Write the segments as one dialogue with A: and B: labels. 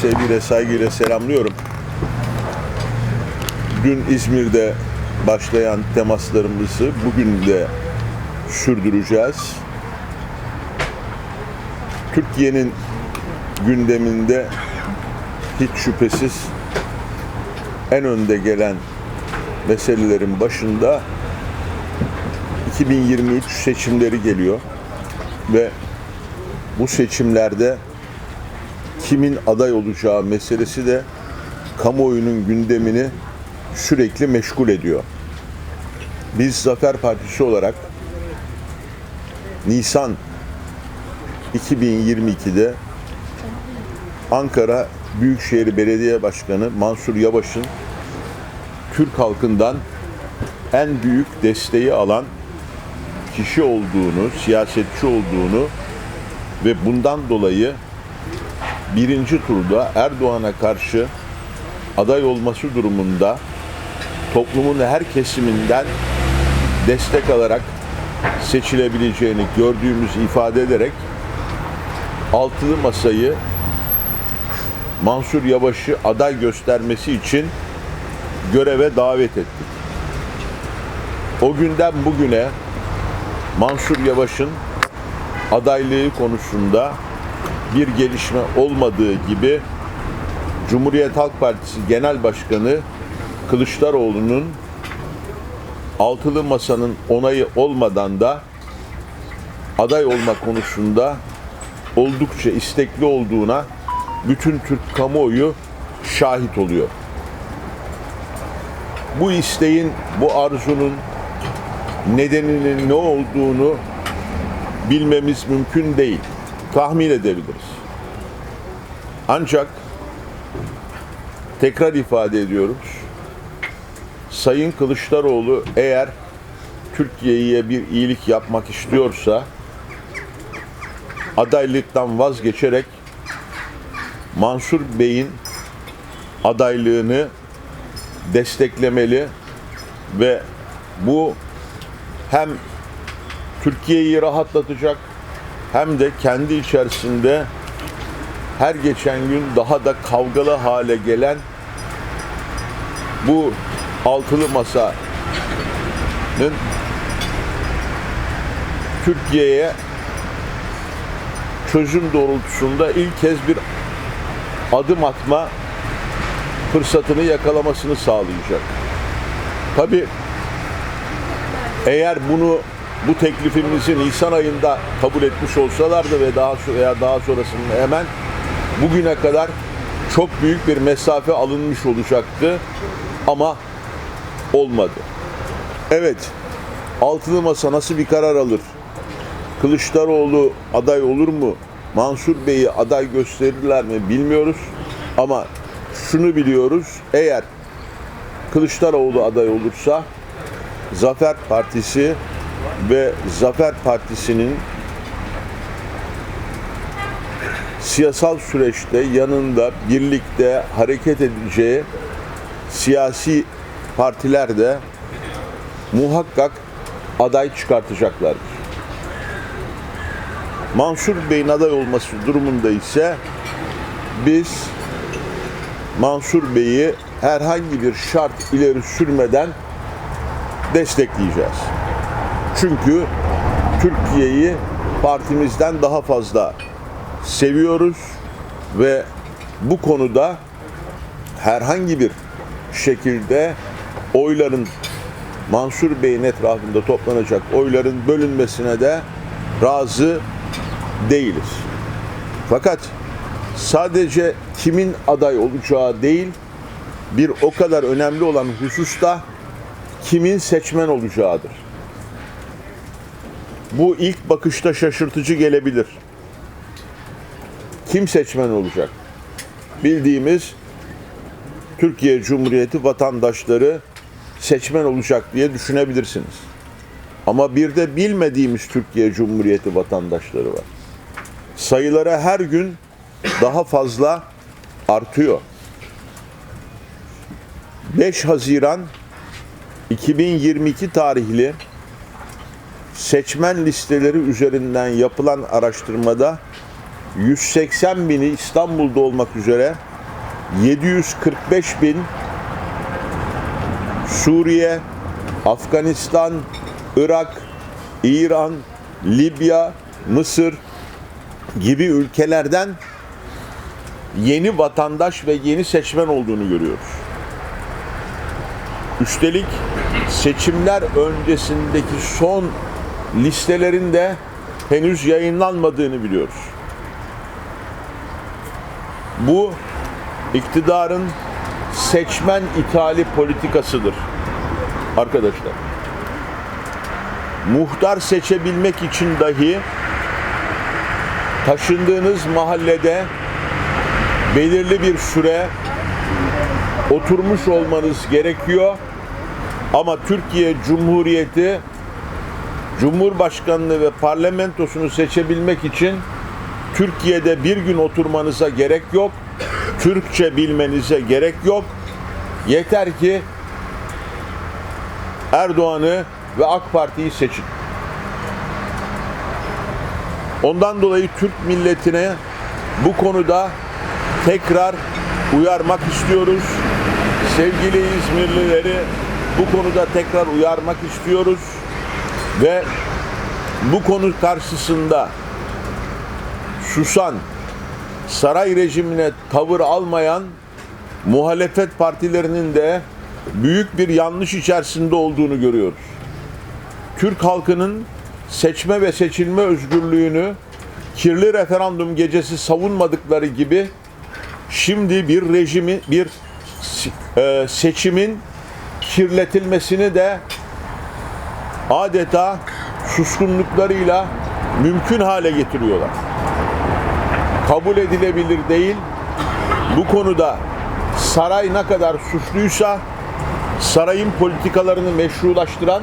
A: sevgiyle, saygıyla selamlıyorum. Dün İzmir'de başlayan temaslarımızı bugün de sürdüreceğiz. Türkiye'nin gündeminde hiç şüphesiz en önde gelen meselelerin başında 2023 seçimleri geliyor ve bu seçimlerde kimin aday olacağı meselesi de kamuoyunun gündemini sürekli meşgul ediyor. Biz Zafer Partisi olarak Nisan 2022'de Ankara Büyükşehir Belediye Başkanı Mansur Yavaş'ın Türk halkından en büyük desteği alan kişi olduğunu, siyasetçi olduğunu ve bundan dolayı birinci turda Erdoğan'a karşı aday olması durumunda toplumun her kesiminden destek alarak seçilebileceğini gördüğümüzü ifade ederek altılı masayı Mansur Yavaş'ı aday göstermesi için göreve davet ettik. O günden bugüne Mansur Yavaş'ın adaylığı konusunda bir gelişme olmadığı gibi Cumhuriyet Halk Partisi Genel Başkanı Kılıçdaroğlu'nun altılı masanın onayı olmadan da aday olma konusunda oldukça istekli olduğuna bütün Türk kamuoyu şahit oluyor. Bu isteğin, bu arzunun nedeninin ne olduğunu bilmemiz mümkün değil. Tahmin edebiliriz. Ancak tekrar ifade ediyoruz. Sayın Kılıçdaroğlu eğer Türkiye'ye bir iyilik yapmak istiyorsa adaylıktan vazgeçerek Mansur Bey'in adaylığını desteklemeli ve bu hem Türkiye'yi rahatlatacak hem de kendi içerisinde her geçen gün daha da kavgalı hale gelen bu altılı masanın Türkiye'ye çözüm doğrultusunda ilk kez bir adım atma fırsatını yakalamasını sağlayacak. Tabi eğer bunu bu teklifimizi Nisan ayında kabul etmiş olsalardı ve daha veya daha sonrasında hemen bugüne kadar çok büyük bir mesafe alınmış olacaktı ama olmadı. Evet, altılı masa nasıl bir karar alır? Kılıçdaroğlu aday olur mu? Mansur Bey'i aday gösterirler mi bilmiyoruz. Ama şunu biliyoruz. Eğer Kılıçdaroğlu aday olursa Zafer Partisi ve Zafer Partisi'nin siyasal süreçte yanında birlikte hareket edeceği siyasi partiler de muhakkak aday çıkartacaklardır. Mansur Bey'in aday olması durumunda ise biz Mansur Bey'i herhangi bir şart ileri sürmeden destekleyeceğiz. Çünkü Türkiye'yi partimizden daha fazla seviyoruz ve bu konuda herhangi bir şekilde oyların Mansur Bey'in etrafında toplanacak oyların bölünmesine de razı değiliz. Fakat sadece kimin aday olacağı değil, bir o kadar önemli olan husus da kimin seçmen olacağıdır. Bu ilk bakışta şaşırtıcı gelebilir. Kim seçmen olacak? Bildiğimiz Türkiye Cumhuriyeti vatandaşları seçmen olacak diye düşünebilirsiniz. Ama bir de bilmediğimiz Türkiye Cumhuriyeti vatandaşları var. Sayıları her gün daha fazla artıyor. 5 Haziran 2022 tarihli seçmen listeleri üzerinden yapılan araştırmada 180 bini İstanbul'da olmak üzere 745 bin Suriye, Afganistan, Irak, İran, Libya, Mısır gibi ülkelerden yeni vatandaş ve yeni seçmen olduğunu görüyoruz. Üstelik seçimler öncesindeki son listelerin de henüz yayınlanmadığını biliyoruz. Bu iktidarın seçmen ithali politikasıdır arkadaşlar. Muhtar seçebilmek için dahi taşındığınız mahallede belirli bir süre oturmuş olmanız gerekiyor. Ama Türkiye Cumhuriyeti Cumhurbaşkanlığı ve parlamentosunu seçebilmek için Türkiye'de bir gün oturmanıza gerek yok. Türkçe bilmenize gerek yok. Yeter ki Erdoğan'ı ve AK Parti'yi seçin. Ondan dolayı Türk milletine bu konuda tekrar uyarmak istiyoruz. Sevgili İzmirlileri bu konuda tekrar uyarmak istiyoruz ve bu konu karşısında susan, saray rejimine tavır almayan muhalefet partilerinin de büyük bir yanlış içerisinde olduğunu görüyoruz. Türk halkının seçme ve seçilme özgürlüğünü kirli referandum gecesi savunmadıkları gibi şimdi bir rejimi bir e, seçimin kirletilmesini de adeta suskunluklarıyla mümkün hale getiriyorlar. Kabul edilebilir değil. Bu konuda saray ne kadar suçluysa sarayın politikalarını meşrulaştıran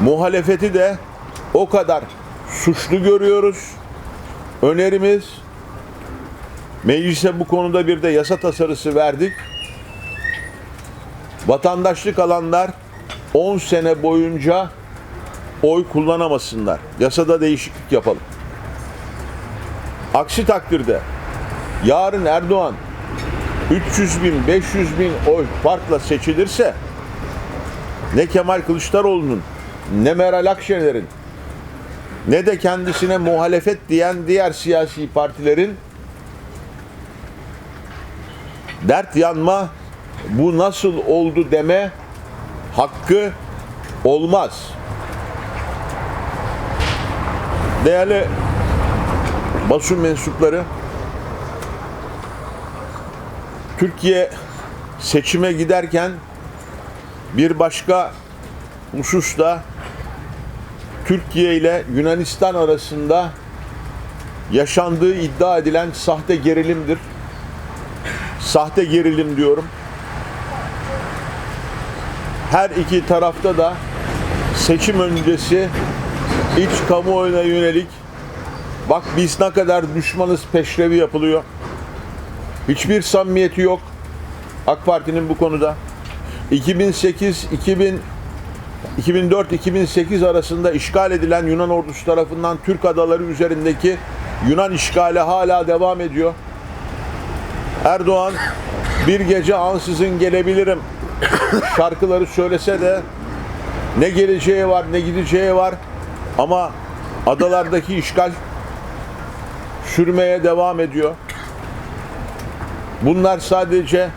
A: muhalefeti de o kadar suçlu görüyoruz. Önerimiz meclise bu konuda bir de yasa tasarısı verdik. Vatandaşlık alanlar 10 sene boyunca oy kullanamasınlar. Yasada değişiklik yapalım. Aksi takdirde yarın Erdoğan 300 bin, 500 bin oy farkla seçilirse ne Kemal Kılıçdaroğlu'nun ne Meral Akşener'in ne de kendisine muhalefet diyen diğer siyasi partilerin dert yanma bu nasıl oldu deme hakkı olmaz. Değerli basın mensupları Türkiye seçime giderken bir başka hususta Türkiye ile Yunanistan arasında yaşandığı iddia edilen sahte gerilimdir. Sahte gerilim diyorum. Her iki tarafta da seçim öncesi iç kamuoyuna yönelik bak biz ne kadar düşmanız peşrevi yapılıyor. Hiçbir samimiyeti yok AK Parti'nin bu konuda. 2008 2000 2004-2008 arasında işgal edilen Yunan ordusu tarafından Türk adaları üzerindeki Yunan işgali hala devam ediyor. Erdoğan bir gece ansızın gelebilirim şarkıları söylese de ne geleceği var ne gideceği var ama adalardaki işgal sürmeye devam ediyor. Bunlar sadece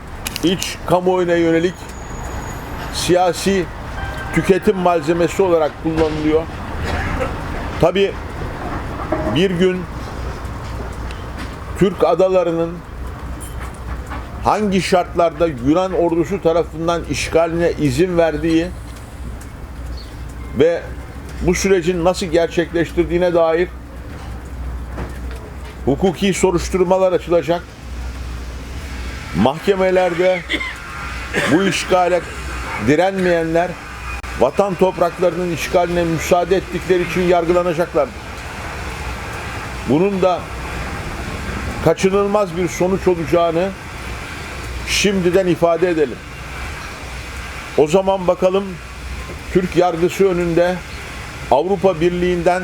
A: iç kamuoyuna yönelik siyasi tüketim malzemesi olarak kullanılıyor. Tabi bir gün Türk adalarının hangi şartlarda Yunan ordusu tarafından işgaline izin verdiği ve bu sürecin nasıl gerçekleştirdiğine dair hukuki soruşturmalar açılacak. Mahkemelerde bu işgale direnmeyenler vatan topraklarının işgaline müsaade ettikleri için yargılanacaklardır. Bunun da kaçınılmaz bir sonuç olacağını şimdiden ifade edelim. O zaman bakalım Türk yargısı önünde Avrupa Birliği'nden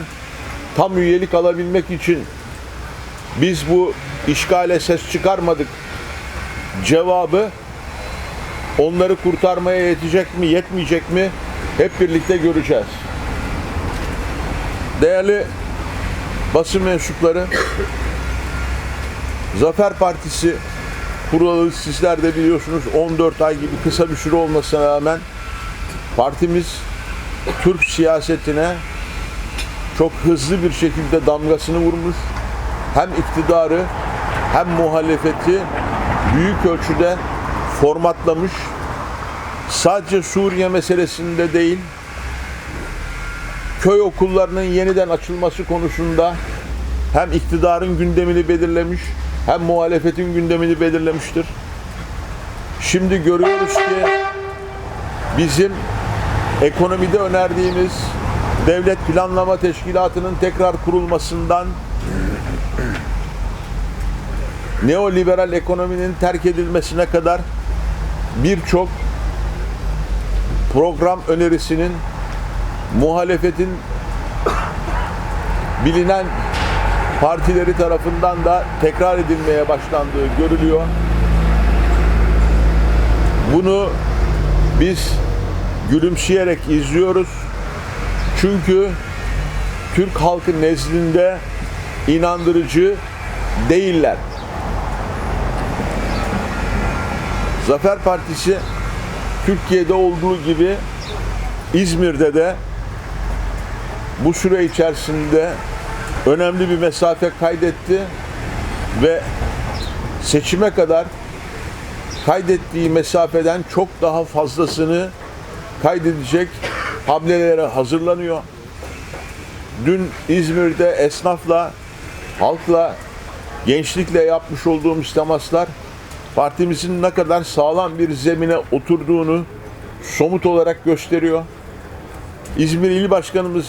A: tam üyelik alabilmek için biz bu işgale ses çıkarmadık cevabı onları kurtarmaya yetecek mi, yetmeyecek mi hep birlikte göreceğiz. Değerli basın mensupları, Zafer Partisi kuralı sizler de biliyorsunuz 14 ay gibi kısa bir süre olmasına rağmen partimiz Türk siyasetine çok hızlı bir şekilde damgasını vurmuş. Hem iktidarı hem muhalefeti büyük ölçüde formatlamış. Sadece Suriye meselesinde değil, köy okullarının yeniden açılması konusunda hem iktidarın gündemini belirlemiş hem muhalefetin gündemini belirlemiştir. Şimdi görüyoruz ki bizim ekonomide önerdiğimiz devlet planlama teşkilatının tekrar kurulmasından neoliberal ekonominin terk edilmesine kadar birçok program önerisinin muhalefetin bilinen partileri tarafından da tekrar edilmeye başlandığı görülüyor. Bunu biz gülümseyerek izliyoruz. Çünkü Türk halkı nezdinde inandırıcı değiller. Zafer Partisi Türkiye'de olduğu gibi İzmir'de de bu süre içerisinde önemli bir mesafe kaydetti ve seçime kadar kaydettiği mesafeden çok daha fazlasını kaydedecek hamlelere hazırlanıyor. Dün İzmir'de esnafla, halkla, gençlikle yapmış olduğumuz temaslar partimizin ne kadar sağlam bir zemine oturduğunu somut olarak gösteriyor. İzmir İl Başkanımız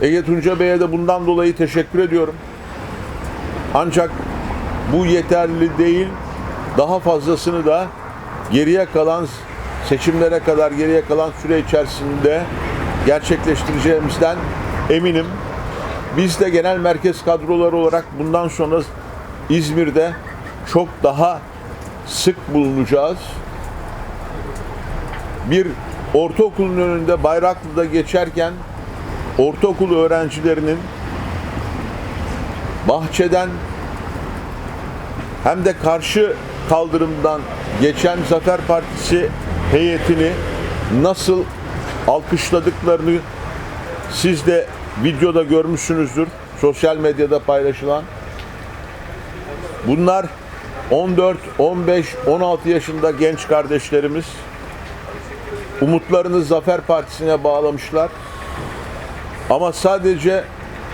A: Ege Tunca Bey'e de bundan dolayı teşekkür ediyorum. Ancak bu yeterli değil. Daha fazlasını da geriye kalan seçimlere kadar geriye kalan süre içerisinde gerçekleştireceğimizden eminim. Biz de genel merkez kadroları olarak bundan sonra İzmir'de çok daha sık bulunacağız. Bir ortaokulun önünde Bayraklı'da geçerken ortaokul öğrencilerinin bahçeden hem de karşı kaldırımdan geçen Zafer Partisi heyetini nasıl alkışladıklarını siz de videoda görmüşsünüzdür. Sosyal medyada paylaşılan. Bunlar 14, 15, 16 yaşında genç kardeşlerimiz. Umutlarını Zafer Partisi'ne bağlamışlar. Ama sadece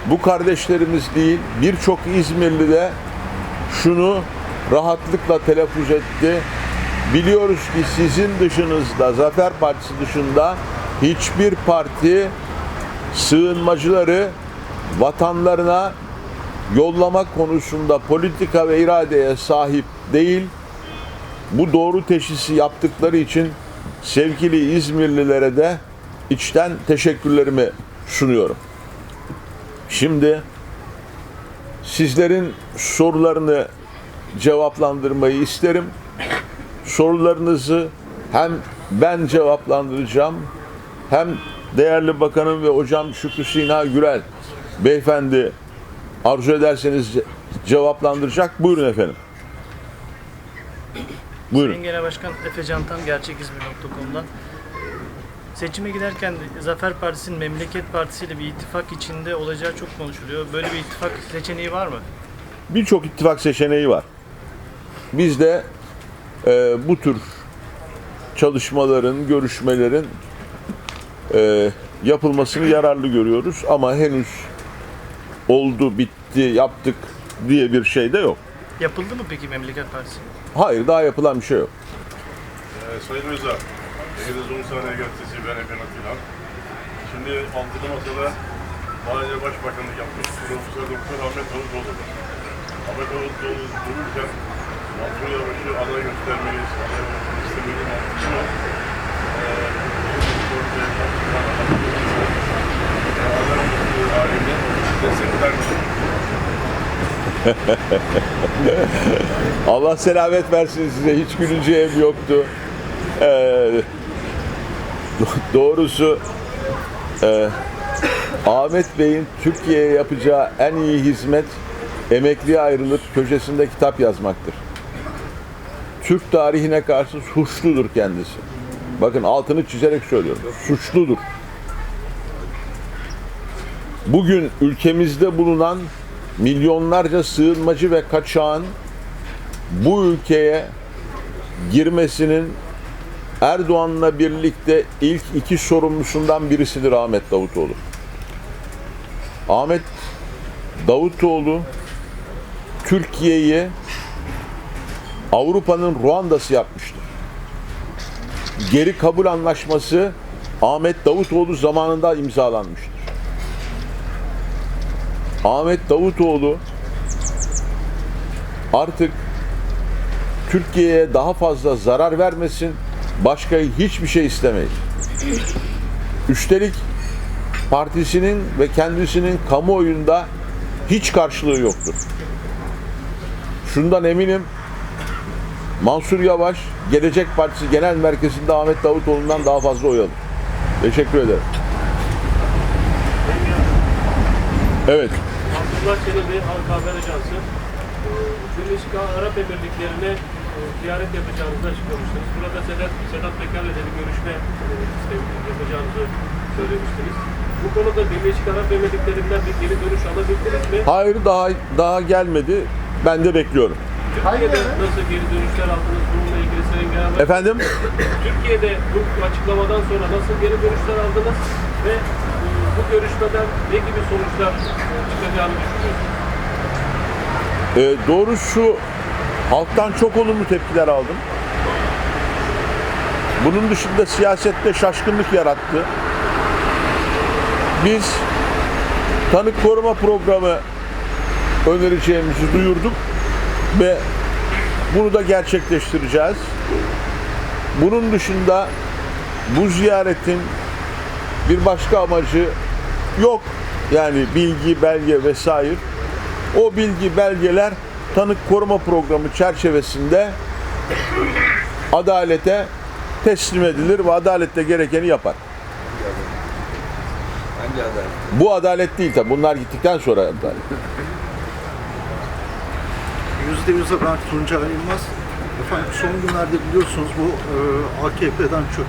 A: bu kardeşlerimiz değil, birçok İzmirli de şunu rahatlıkla telaffuz etti. Biliyoruz ki sizin dışınızda, Zafer Partisi dışında hiçbir parti sığınmacıları vatanlarına yollamak konusunda politika ve iradeye sahip değil. Bu doğru teşhisi yaptıkları için sevgili İzmirlilere de içten teşekkürlerimi sunuyorum. Şimdi sizlerin sorularını cevaplandırmayı isterim. Sorularınızı hem ben cevaplandıracağım hem değerli bakanım ve hocam Şükrü Sina Gürel beyefendi arzu ederseniz ce- cevaplandıracak. Buyurun efendim. Buyurun.
B: Sayın Genel Başkan Efe Cantan gerçekizmir.com'dan Seçime giderken Zafer Partisi'nin Memleket Partisi ile bir ittifak içinde olacağı çok konuşuluyor. Böyle bir ittifak seçeneği var mı?
A: Birçok ittifak seçeneği var. Biz de e, bu tür çalışmaların, görüşmelerin e, yapılmasını yararlı görüyoruz ama henüz oldu, bitti, yaptık diye bir şey de yok.
B: Yapıldı mı peki Memleket Partisi?
A: Hayır, daha yapılan bir şey yok.
C: Ee, Sayın Özel, Ege'de Uzun Saniye Gazetesi ben Efen Atilan. Şimdi altılı masada daha önce başbakanlık yapmış Profesör Doktor Ahmet Davutoğlu var. Ahmet Davutoğlu dururken Mansur Yavaş'ı aday göstermeyiz, aday olmasını destekler mi?
A: Allah selamet versin size. Hiç güleceğim yoktu. Ee, doğrusu e, Ahmet Bey'in Türkiye'ye yapacağı en iyi hizmet emekliye ayrılıp köşesinde kitap yazmaktır. Türk tarihine karşı suçludur kendisi. Bakın altını çizerek söylüyorum. Suçludur. Bugün ülkemizde bulunan milyonlarca sığınmacı ve kaçağın bu ülkeye girmesinin Erdoğan'la birlikte ilk iki sorumlusundan birisidir Ahmet Davutoğlu. Ahmet Davutoğlu Türkiye'yi Avrupa'nın Ruanda'sı yapmıştır. Geri kabul anlaşması Ahmet Davutoğlu zamanında imzalanmıştır. Ahmet Davutoğlu artık Türkiye'ye daha fazla zarar vermesin, başka hiçbir şey istemeyiz. Üstelik partisinin ve kendisinin kamuoyunda hiç karşılığı yoktur. Şundan eminim, Mansur Yavaş, Gelecek Partisi Genel Merkezi'nde Ahmet Davutoğlu'ndan daha fazla oy alır. Teşekkür ederim. Evet.
D: Abdullah Çelebi Halk Haber Ajansı e, Birleşik Arap Emirlikleri'ne ziyaret yapacağınızı açıklamıştınız. Burada Sedat, Sedat Peker'le de bir görüşme e, yapacağınızı söylemiştiniz. Bu konuda Birleşik Arap Emirlikleri'nden bir geri dönüş alabildiniz mi?
A: Hayır daha daha gelmedi. Ben de bekliyorum.
D: Türkiye'de nasıl geri dönüşler aldınız? Bununla ilgili Sayın Genel
A: Efendim?
D: Türkiye'de bu açıklamadan sonra nasıl geri dönüşler aldınız ve e, bu görüşmeden ne gibi sonuçlar e, çıkacağını düşünüyorsunuz?
A: Ee, doğrusu halktan çok olumlu tepkiler aldım. Bunun dışında siyasette şaşkınlık yarattı. Biz tanık koruma programı önereceğimizi duyurduk ve bunu da gerçekleştireceğiz. Bunun dışında bu ziyaretin bir başka amacı yok. Yani bilgi, belge vesaire. O bilgi, belgeler tanık koruma programı çerçevesinde adalete teslim edilir ve adalette gerekeni yapar.
E: Hangi adalet?
A: Bu adalet değil tabi. Bunlar gittikten sonra adalet.
F: Yüzde yüze ben Tuncay Yılmaz. Efendim son günlerde biliyorsunuz bu e, AKP'den çok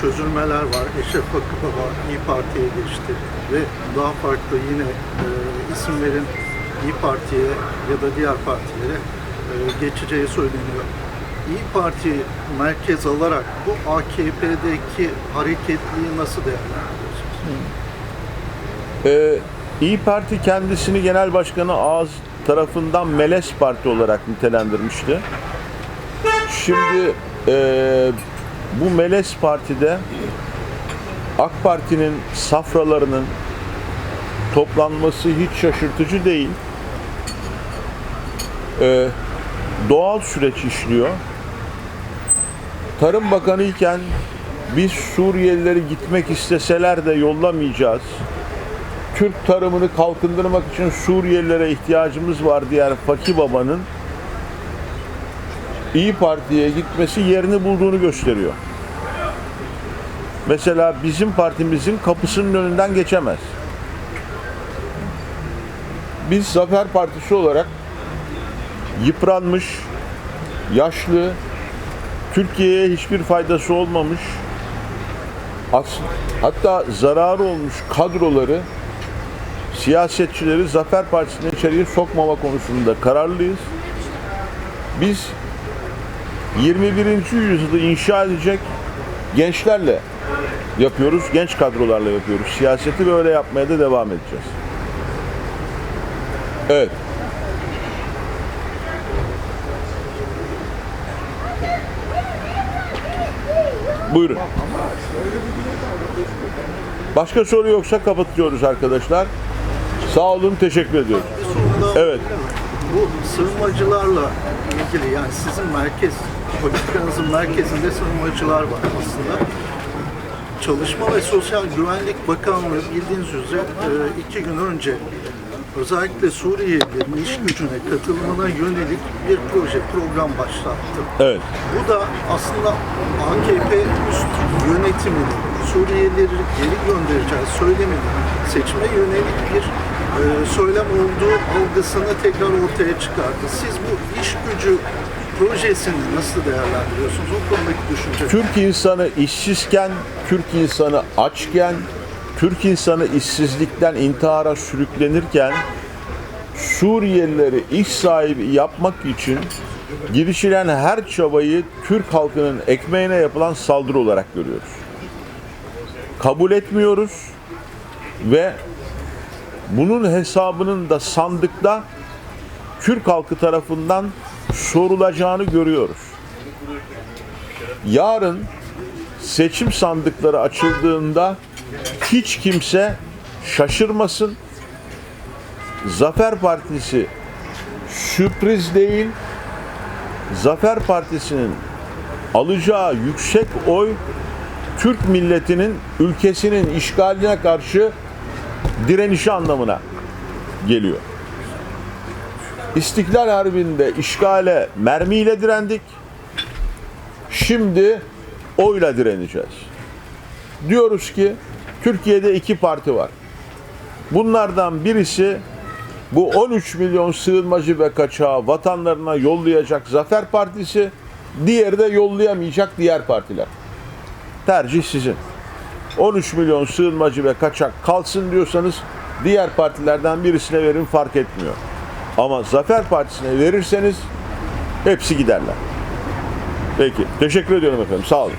F: çözülmeler var. Eşref Bakıbaba İyi Parti'ye geçti ve daha farklı yine e, isimlerin İyi Parti'ye ya da diğer partilere e, geçeceği söyleniyor. İyi Parti merkez alarak bu AKP'deki hareketliği nasıl değerlendiriyorsunuz?
A: Ee, İyi Parti kendisini Genel Başkanı Ağız tarafından Melez Parti olarak nitelendirmişti. Şimdi e, bu Melez Parti'de AK Parti'nin safralarının toplanması hiç şaşırtıcı değil. E, doğal süreç işliyor. Tarım Bakanı iken biz Suriyelileri gitmek isteseler de yollamayacağız. Türk tarımını kalkındırmak için Suriyelilere ihtiyacımız var diyen Fakir Baba'nın İyi Parti'ye gitmesi yerini bulduğunu gösteriyor. Mesela bizim partimizin kapısının önünden geçemez. Biz Zafer Partisi olarak yıpranmış, yaşlı, Türkiye'ye hiçbir faydası olmamış, hatta zararı olmuş kadroları siyasetçileri Zafer Partisi'ne içeriye sokmama konusunda kararlıyız. Biz 21. yüzyılda inşa edecek gençlerle yapıyoruz, genç kadrolarla yapıyoruz. Siyaseti böyle yapmaya da devam edeceğiz. Evet. Buyurun. Başka soru yoksa kapatıyoruz arkadaşlar. Sağ olun, teşekkür ediyorum. Evet.
F: Bu sığınmacılarla ilgili yani sizin merkez, politikanızın merkezinde sığınmacılar var aslında. Çalışma ve Sosyal Güvenlik Bakanlığı bildiğiniz üzere e, iki gün önce özellikle Suriyelilerin iş gücüne katılımına yönelik bir proje, program başlattı.
A: Evet.
F: Bu da aslında AKP üst yönetiminin Suriyelileri geri göndereceğiz söyleminin seçime yönelik bir e, söylem olduğu algısını tekrar ortaya çıkardı. Siz bu iş gücü projesini nasıl değerlendiriyorsunuz? O konudaki düşünce.
A: Türk insanı işsizken, Türk insanı açken, Türk insanı işsizlikten intihara sürüklenirken Suriyelileri iş sahibi yapmak için girişilen her çabayı Türk halkının ekmeğine yapılan saldırı olarak görüyoruz. Kabul etmiyoruz ve bunun hesabının da sandıkta Türk halkı tarafından sorulacağını görüyoruz. Yarın seçim sandıkları açıldığında hiç kimse şaşırmasın. Zafer Partisi sürpriz değil. Zafer Partisi'nin alacağı yüksek oy Türk milletinin ülkesinin işgaline karşı direnişi anlamına geliyor. İstiklal Harbi'nde işgale mermiyle direndik. Şimdi oyla direneceğiz. Diyoruz ki Türkiye'de iki parti var. Bunlardan birisi bu 13 milyon sığınmacı ve kaçağı vatanlarına yollayacak Zafer Partisi, diğeri de yollayamayacak diğer partiler. Tercih sizin. 13 milyon sığınmacı ve kaçak kalsın diyorsanız diğer partilerden birisine verin fark etmiyor. Ama Zafer Partisi'ne verirseniz hepsi giderler. Peki. Teşekkür ediyorum efendim. Sağ olun.